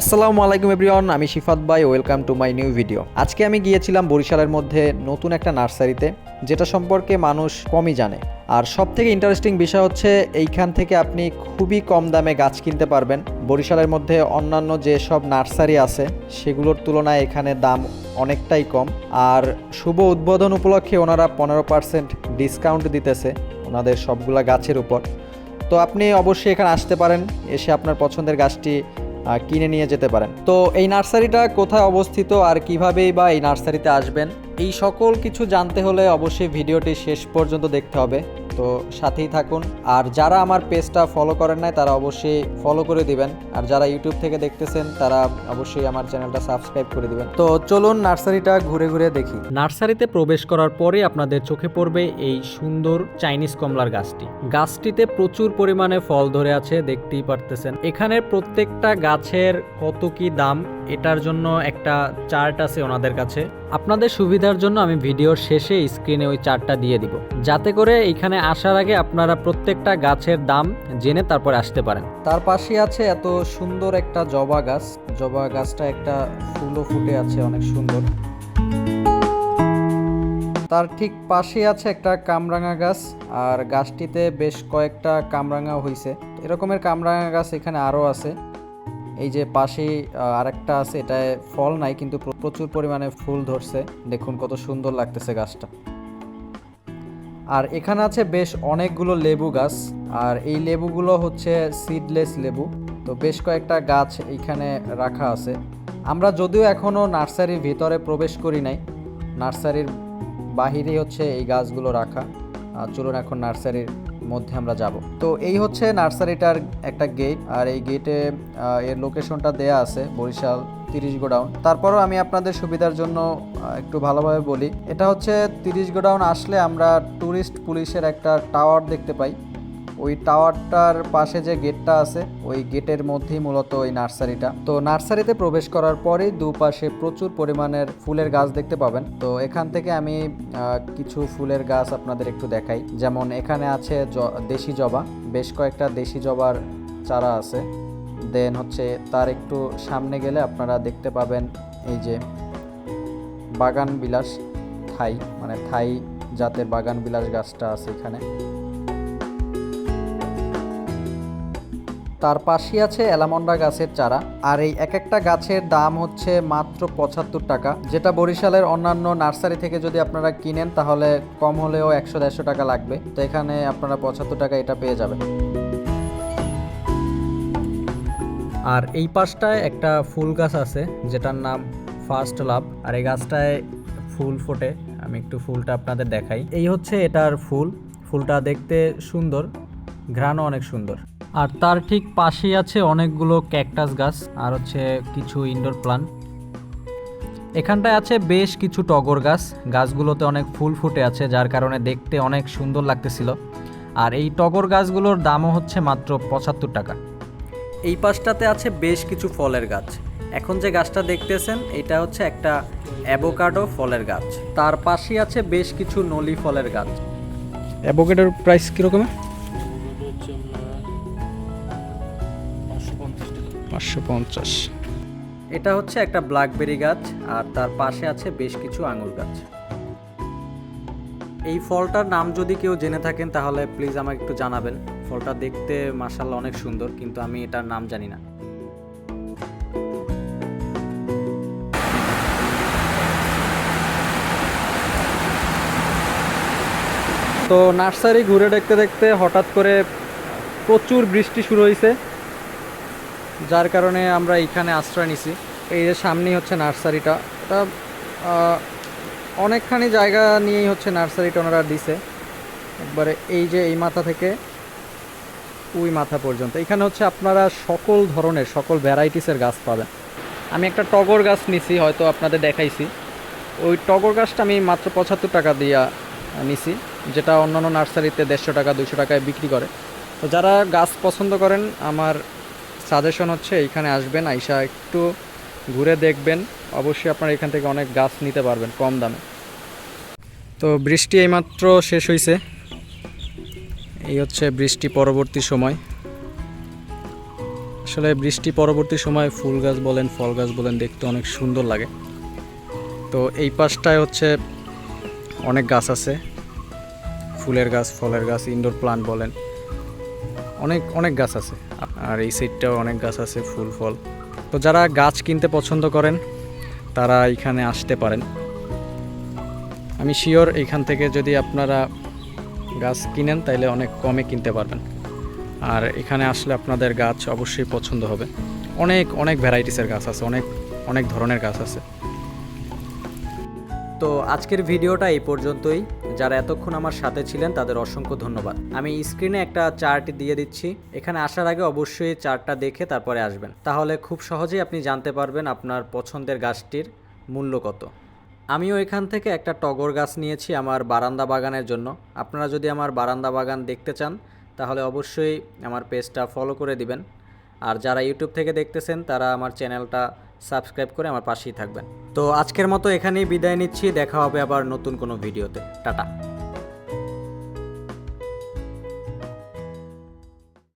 আসসালামু আলাইকুম এভরিওয়ান, আমি শিফাত ভাই, welcome to my new video. আজকে আমি গিয়েছিলাম বরিশালের মধ্যে নতুন একটা নার্সারিতে, যেটা সম্পর্কে মানুষ কমই জানে। আর সব থেকে ইন্টারেস্টিং বিষয় হচ্ছে, এইখান থেকে আপনি খুবই কম দামে গাছ কিনতে পারবেন। বরিশালের মধ্যে অন্যান্য যে সব নার্সারি আছে, সেগুলোর তুলনায় এখানে দাম অনেকটাই কম। আর শুভ উদ্বোধন উপলক্ষে ওনারা পনেরো পার্সেন্ট ডিসকাউন্ট দিতেছে, ওনাদের সবগুলা গাছের উপর। তো আপনি অবশ্যই এখানে আসতে পারেন, এসে আপনার পছন্দের গাছটি কিনে নিয়ে যেতে পারেন। তো এই নার্সারিটা কোথায় অবস্থিত আর কিভাবেই বা এই নার্সারিতে আসবেন, এই সকল কিছু জানতে হলে অবশ্যই ভিডিওটি শেষ পর্যন্ত দেখতে হবে। তো সাথেই থাকুন। আর যারা আমার পেজটা ফলো করেন নাই, তারা অবশ্যই ফলো করে দিবেন। আর যারা ইউটিউব থেকে দেখতেছেন, তারা অবশ্যই আমার চ্যানেলটা সাবস্ক্রাইব করে দিবেন। তো চলুন নার্সারিটা ঘুরে ঘুরে দেখি। নার্সারিতে প্রবেশ করার পরে আপনাদের চোখে পড়বে এই সুন্দর চাইনিজ কমলার গাছটি। গাছটিতে প্রচুর পরিমাণে ফল ধরে আছে, দেখতেই পারতেছেন। এখানে প্রত্যেকটা গাছের কত কি দাম, এটার জন্য একটা চার্ট আছে ওনাদের কাছে। আপনাদের সুবিধার জন্য আমি ভিডিওর শেষে স্ক্রিনে ওই চার্টটা দিয়ে দিব। যাতে করে এখানে আসার আগে আপনারা প্রত্যেকটা গাছের দাম জেনে তারপর আসতে পারেন। তার পাশে আছে এত সুন্দর একটা জবা গাছ। জবা গাছটা একটা ফুলও ফুটে আছে, অনেক সুন্দর। তার ঠিক পাশে আছে একটা কামরাঙা গাছ, আর গাছটিতে বেশ কয়েকটা কামরাঙা হইছে। এরকমের কামরাঙা গাছ এখানে আরও আছে। এই যে পাশে আরেকটা আছে, এটায় ফল নাই, কিন্তু প্রচুর পরিমাণে ফুল ধরছে। দেখুন কত সুন্দর লাগতেছে গাছটা। আর এখানে আছে বেশ অনেকগুলো লেবু গাছ, আর এই লেবুগুলো হচ্ছে সিডলেস লেবু। তো বেশ কয়েকটা গাছ এইখানে রাখা আছে। আমরা যদিও এখনও নার্সারির ভিতরে প্রবেশ করি নাই, নার্সারির বাহিরেই হচ্ছে এই গাছগুলো রাখা। আর চলুন এখন নার্সারির মধ্যে আমরা যাব। তো এই হচ্ছে নার্সারিটার একটা গেট আর এই গেটে এর লোকেশনটা দেয়া আছে বরিশাল তিরিশ গোডাউন। তারপরও আমি আপনাদের সুবিধার জন্য একটু ভালোভাবে বলি। এটা হচ্ছে তিরিশ গোডাউন আসলে আমরা ট্যুরিস্ট পুলিশের একটা টাওয়ার দেখতে পাই। ওই টাওয়ারটার পাশে যে গেটটা আছে, ওই গেটের মধ্যেই মূলত ওই নার্সারিটা। তো নার্সারিতে প্রবেশ করার পরেই দুপাশে প্রচুর পরিমাণের ফুলের গাছ দেখতে পাবেন। তো এখান থেকে আমি কিছু ফুলের গাছ আপনাদের একটু দেখাই। যেমন এখানে আছে দেশি জবা। বেশ কয়েকটা দেশি জবার চারা আছে। দেন হচ্ছে তার একটু সামনে গেলে আপনারা দেখতে পাবেন এই যে বাগান বিলাস থাই মানে থাই জাতের বাগান বিলাস গাছটা আছে এখানে। তার পাশেই আছে এলামন্ডা গাছের চারা। আর এই এক একটা গাছের দাম হচ্ছে মাত্র পঁচাত্তর টাকা। যেটা বরিশালের অন্যান্য নার্সারি থেকে যদি আপনারা কিনেন, তাহলে কম হলেও একশো দেড়শো টাকা লাগবে। তো এখানে আপনারা পঁচাত্তর টাকা এটা পেয়ে যাবেন। আর এই পাশটায় একটা ফুল গাছ আছে, যেটার নাম ফার্স্ট লাভ আর এই গাছটায় ফুল ফোটে, আমি একটু ফুলটা আপনাদের দেখাই। এই হচ্ছে এটার ফুল। ফুলটা দেখতে সুন্দর, ঘ্রাণও অনেক সুন্দর। আর তার ঠিক পাশেই আছে অনেকগুলো ক্যাকটাস গাছ, আর হচ্ছে কিছু ইনডোর প্লান্ট এখানটায় আছে বেশ কিছু টগর গাছ। গাছগুলোতে অনেক ফুল ফুটে আছে, যার কারণে দেখতে অনেক সুন্দর লাগতেছিল। আর এই টগর গাছগুলোর দামও হচ্ছে মাত্র পঁচাত্তর টাকা। এই পাশটাতে আছে বেশ কিছু ফলের গাছ। এখন যে গাছটা দেখতেছেন এটা হচ্ছে একটা অ্যাভোকাডো ফলের গাছ। তার পাশেই আছে বেশ কিছু নলি ফলের গাছ। অ্যাভোকাডোর প্রাইস কীরকম? পাঁচশো পঞ্চাশ। এটা হচ্ছে একটা ব্ল্যাকবেরি গাছ আর তার পাশে আছে বেশ কিছু আঙুর গাছ। এই ফলটার নাম যদি কেউ জেনে থাকেন, তাহলে প্লিজ আমাকে একটু জানাবেন। ফলটা দেখতে মাসাল্লাহ অনেক সুন্দর, কিন্তু আমি এটার নাম জানি না। তো নার্সারি ঘুরে দেখতে দেখতে হঠাৎ করে প্রচুর বৃষ্টি শুরু হয়েছে যার কারণে আমরা এইখানে আশ্রয় নিছি। এই যে সামনেই হচ্ছে নার্সারিটা, এটা অনেকখানি জায়গা নিয়েই হচ্ছে নার্সারিটা ওনারা দিছে। একবারে এই যে এই মাথা থেকে ওই মাথা পর্যন্ত। এখানে হচ্ছে আপনারা সকল ধরনের, সকল ভ্যারাইটিসের গাছ পাবেন। আমি একটা টগর গাছ নিছি, হয়তো আপনাদের দেখাইছি। ওই টগর গাছটা আমি মাত্র পঁচাত্তর টাকা দিয়া নিছি, যেটা অন্যান্য নার্সারিতে দেড়শো টাকা দুশো টাকায় বিক্রি করে। তো যারা গাছ পছন্দ করেন, আমার সাজেশন হচ্ছে এইখানে আসবেন, আইসা একটু ঘুরে দেখবেন। অবশ্যই আপনারা এখান থেকে অনেক গাছ নিতে পারবেন কম দামে। তো বৃষ্টি এইমাত্র শেষ হয়েছে এই হচ্ছে বৃষ্টি পরবর্তী সময়। আসলে বৃষ্টি পরবর্তী সময় ফুল গাছ বলেন, ফল গাছ বলেন, দেখতে অনেক সুন্দর লাগে। তো এই পাশটায় হচ্ছে অনেক গাছ আছে। ফুলের গাছ, ফলের গাছ ইনডোর প্লান্ট বলেন। অনেক অনেক গাছ আছে। আর এই সাইডটাও অনেক গাছ আছে, ফুল, ফল। তো যারা গাছ কিনতে পছন্দ করেন তারা এখানে আসতে পারেন। আমি শিওর এখান থেকে যদি আপনারা গাছ কিনেন, তাইলে অনেক কমে কিনতে পারবেন। আর এখানে আসলে আপনাদের গাছ অবশ্যই পছন্দ হবে। অনেক অনেক ভ্যারাইটিসের গাছ আছে, অনেক অনেক ধরনের গাছ আছে। তো আজকের ভিডিওটা এই পর্যন্তই। যারা এতক্ষণ আমার সাথে ছিলেন তাদের অসংখ্য ধন্যবাদ। আমি স্ক্রিনে একটা চার্ট দিয়ে দিচ্ছি। এখানে আসার আগে অবশ্যই চার্টটা দেখে তারপরে আসবেন। তাহলে খুব সহজেই আপনি জানতে পারবেন আপনার পছন্দের গাছটির মূল্য কত। আমিও এখান থেকে একটা টগর গাছ নিয়েছি আমার বারান্দা বাগানের জন্য। আপনারা যদি আমার বারান্দা বাগান দেখতে চান, তাহলে অবশ্যই আমার পেজটা ফলো করে দিবেন। আর যারা ইউটিউব থেকে দেখতেছেন, তারা আমার চ্যানেলটা সাবস্ক্রাইব করে আমার পাশেই থাকবেন। তো আজকের মতো এখানেই বিদায় নিচ্ছি, দেখা হবে আবার নতুন কোনো ভিডিওতে। টাটা।